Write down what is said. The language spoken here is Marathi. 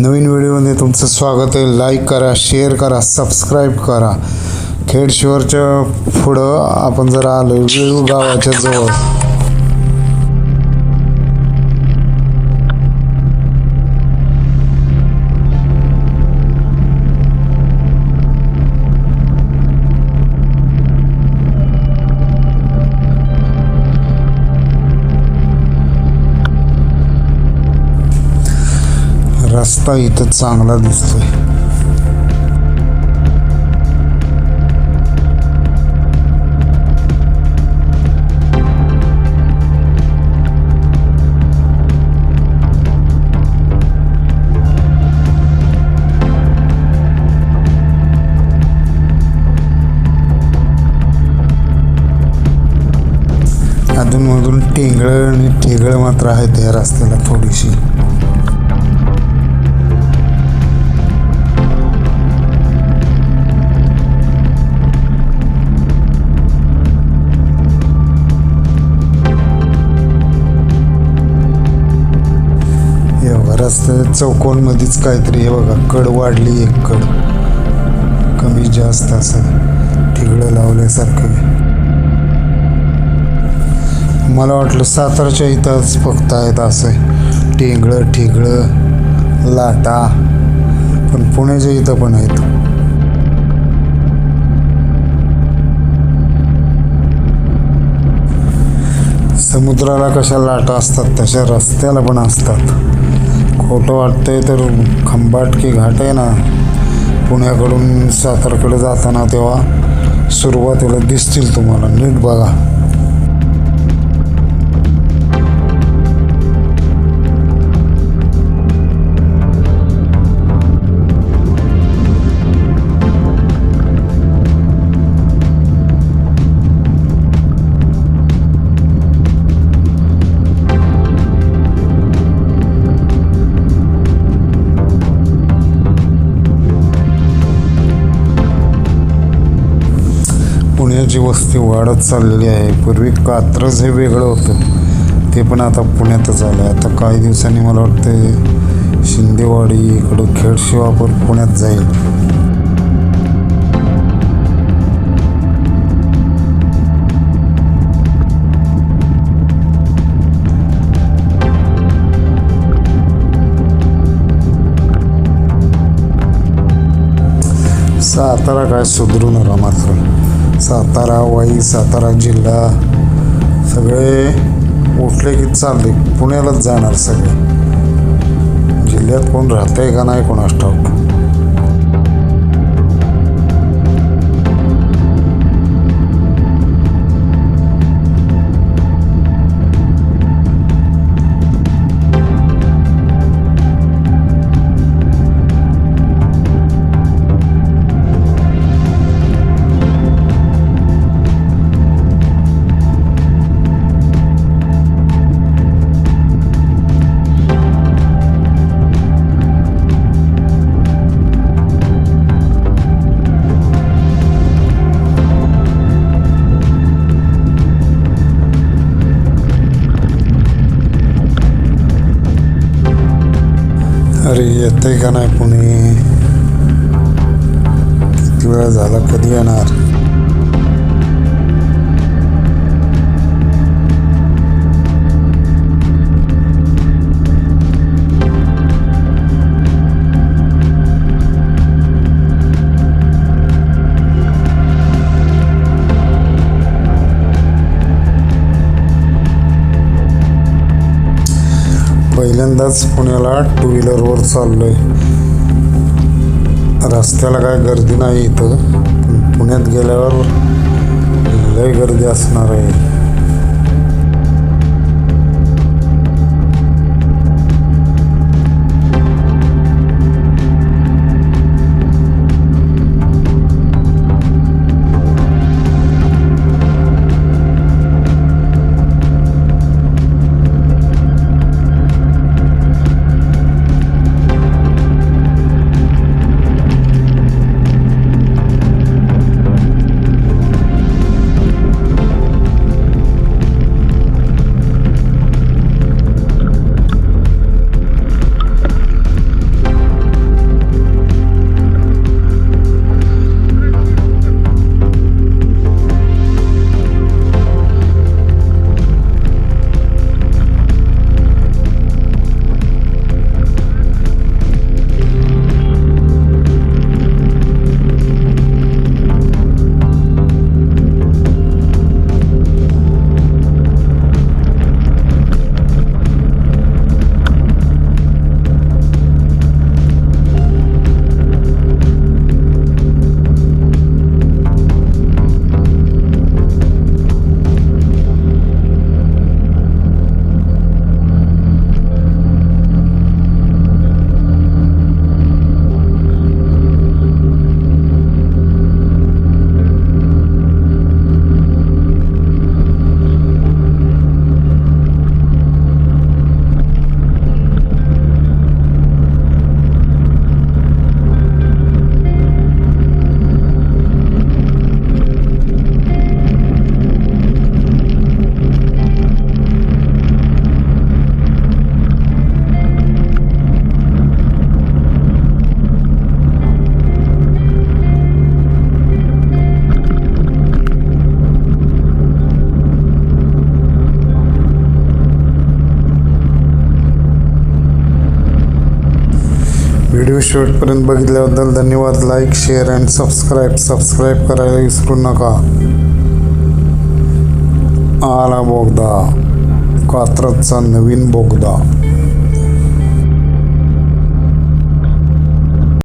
नवीन व्हिडिओमध्ये तुमचं स्वागत आहे. लाईक करा शेअर करा सबस्क्राईब करा. खेडशिवरच्या पुढं आपण जर आलो वेळू गावाच्या जवळ. रस्ता इथं चांगला दिसतोय. अधूनमधून टेंगळं आणि ठेगळं मात्र आहेत या रस्त्याला थोडीशी. चौकोनमध्येच काहीतरी हे बघा कड वाढली एक कड. कमी जास्त असं ठिगळं लावल्यासारखं. मला वाटलं सातारच्या इथंच फक्त आहेत असं. टेंगळं ठिगळं लाटा. पण पुण्याच्या इथं पण आहेत. समुद्राला कशा लाटा असतात तशा रस्त्याला पण असतात. खोटं वाटतंय तर खंबाटकी घाट आहे ना. पुण्याकडून सातारकडे जाताना तेव्हा सुरुवातीला दिसतील तुम्हाला. नीट बघा. पुण्याची वस्ती वाढत चाललेली आहे. पूर्वी कात्रज हे वेगळं होतं. ते पण आता पुण्यातच आलं आहे आता काही दिवसांनी मला वाटतं शिंदेवाडी इकडं खेड शिवापूर पुण्यात जाईल. सातारा काय सुधरू नका मात्र सातारा वाई सातारा जिल्हा. सगळे उठले की चालले. पुण्यालाच जाणार सगळे. जिल्ह्यात कोण राहतंय का नाही कोणास ठाऊक? अरे येतंय का नाही पुणे किती वेळ झाला कधी येणार? पहिल्यांदाच पुण्याला टू व्हीलरवर चाललोय. रस्त्याला काय गर्दी नाही इथं. पण पुण्यात गेल्यावर लय गर्दी असणार आहे. व्हिडिओ शेवटपर्यंत बघितल्याबद्दल धन्यवाद. Like share and subscribe subscribe करायला विसरू नका. आला बोगदा. कात्रचा नवीन बोगदा.